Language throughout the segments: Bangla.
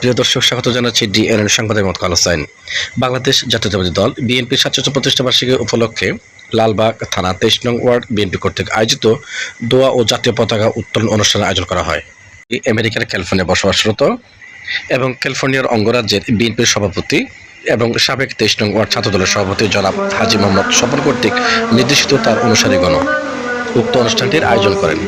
প্রিয় দর্শক, স্বাগত জানাচ্ছি ডিএনএন সংবাদের মত কালোসাইন বাংলাদেশ জাতীয়তাবাদী দল, বিএনপির সাতশো প্রতিষ্ঠা বার্ষিকী উপলক্ষে লালবাগ থানা তেইশ নং ওয়ার্ড বিএনপি কর্তৃক আয়োজিত দোয়া ও জাতীয় পতাকা উত্তোলন অনুষ্ঠানের আয়োজন করা হয়। আমেরিকার ক্যালিফোর্নিয়া বসবাসরত এবং ক্যালিফোর্নিয়ার অঙ্গরাজ্যের বিএনপির সভাপতি এবং সাবেক তেইশ নং ওয়ার্ড ছাত্রদলের সভাপতি জনাব হাজি মোহাম্মদ স্বপন কর্তৃক নির্দেশিত তার অনুসারীগণ উক্ত অনুষ্ঠানটির আয়োজন করেন।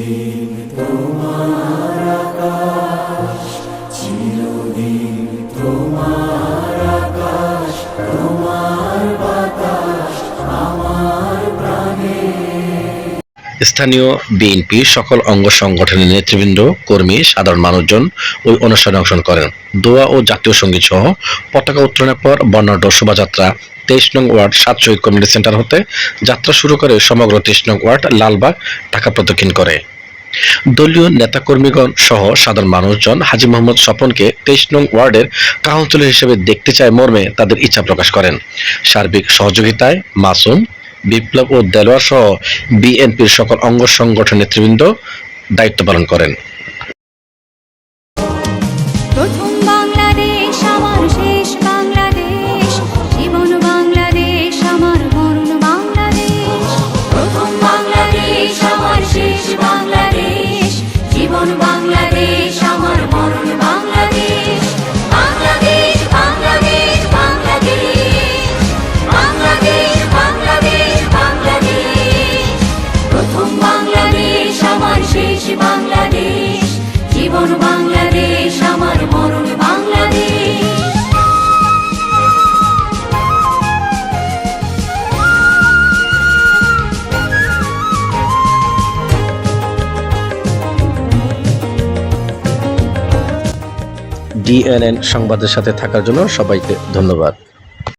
দিন তোমার স্থানীয় বিএনপি সকল অঙ্গ সংগঠনের নেতৃবৃন্দ, কর্মী, সাধারণ মানুষজন ওই অনুষ্ঠানে অংশগ্রহণ করেন। দোয়া ও জাতীয় সংগীত সহ পতাকা উত্তোলনের পর বর্ণাঢ্য শোভাযাত্রা তেইশ নং ওয়ার্ড সাত শহীদ কমিউনিটি সেন্টার হতে যাত্রা শুরু করে সমগ্র তেইশ নং ওয়ার্ড লালবাগ, ঢাকা প্রদক্ষিণ করে। দলীয় নেতাকর্মীগণ সহ সাধারণ মানুষজন হাজি মোহাম্মদ স্বপনকে তেইশ নং ওয়ার্ডের কাউন্সিলর হিসেবে দেখতে চায় মর্মে তাদের ইচ্ছা প্রকাশ করেন। সার্বিক সহযোগিতায় মাসুম বিপ্লব ও দেলোয়া সহ বিএনপির সকল অঙ্গ সংগঠন নেতৃবৃন্দ দায়িত্ব পালন করেন। প্রথম বাংলাদেশ আমার শেষ ডিএনএন সংবাদের সাথে থাকার জন্য সবাইকে ধন্যবাদ।